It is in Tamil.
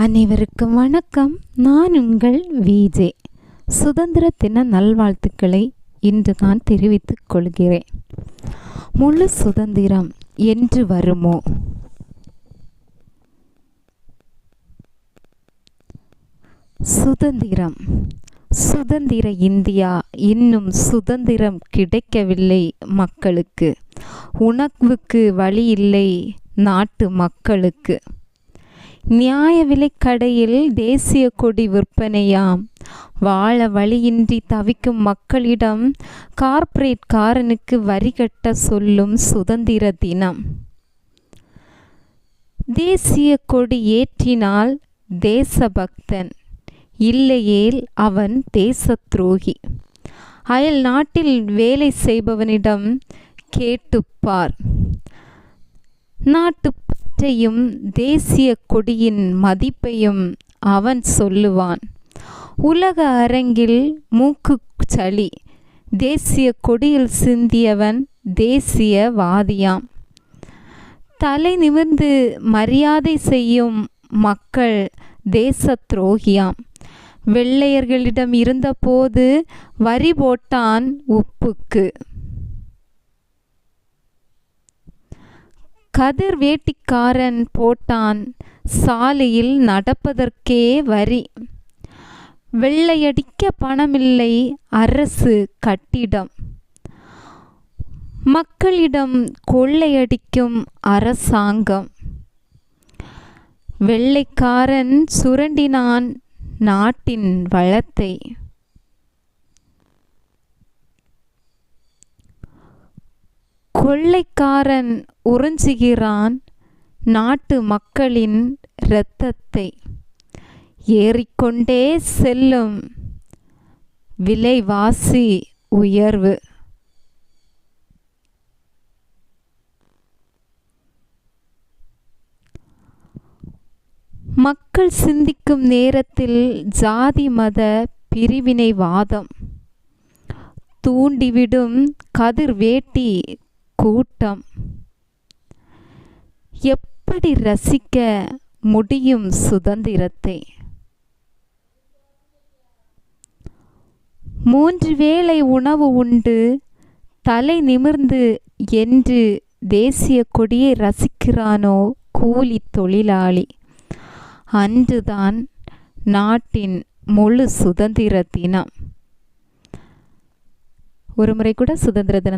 அனைவருக்கும் வணக்கம். நான் உங்கள் விஜே சுதந்திர தின நல்வாழ்த்துக்களை இன்று நான் தெரிவித்துக் கொள்கிறேன். முழு சுதந்திரம் என்று வருமோ? சுதந்திரம். சுதந்திர இந்தியா இன்னும் சுதந்திரம் கிடைக்கவில்லை மக்களுக்கு. உணவுக்கு வழி இல்லை நாட்டு மக்களுக்கு. நியாய விலைக்கடையில் தேசிய கொடி விற்பனையாம். வாழ வழியின்றி தவிக்கும் மக்களிடம் கார்ப்பரேட் காரனுக்கு வரி கட்ட சொல்லும் சுதந்திர தினம். தேசிய கொடி ஏற்றினால் தேசபக்தன் இல்லையேல் அவன் தேச துரோகி அயல் நாட்டில் வேலை செய்பவனிடம் கேட்டுப்பார். நாட்டு பற்றையும் தேசிய கொடியின் மதிப்பையும் அவன் சொல்லுவான். உலக அரங்கில் மூக்கு சளி தேசிய கொடியில் சிந்தியவன் தேசியவாதியாம். தலை நிமிர்ந்து மரியாதை செய்யும் மக்கள் தேச துரோகியாம் வெள்ளையர்களிடம் இருந்தபோது வரி போட்டான் உப்புக்கு. கதிர் வேட்டிக்காரன் போட்டான் சாலையில் நடப்பதற்கே வரி. வெள்ளையடிக்க பணமில்லை அரசு கட்டிடம். மக்களிடம் கொள்ளையடிக்கும் அரசாங்கம். வெள்ளைக்காரன் சுரண்டினான் நாட்டின் வளத்தை. கொள்ளைக்காரன் உறிஞ்சுகிறான் நாட்டு மக்களின் இரத்தத்தை. ஏறிக்கொண்டே செல்லும் விலைவாசி உயர்வு. மக்கள் சிந்திக்கும் நேரத்தில் ஜாதி மத பிரிவினைவாதம் தூண்டிவிடும் கதிர் வேட்டி கூட்டம். எப்படி ரசிக்க முடியும் சுதந்திரத்தை? மூன்று வேளை உணவு உண்டு தலை நிமிர்ந்து என்று தேசிய கொடியை ரசிக்கிறானோ கூலி தொழிலாளி. அன்றுதான் நாட்டின் முழு சுதந்திர தினம். ஒரு முறை கூட சுதந்திர தினம்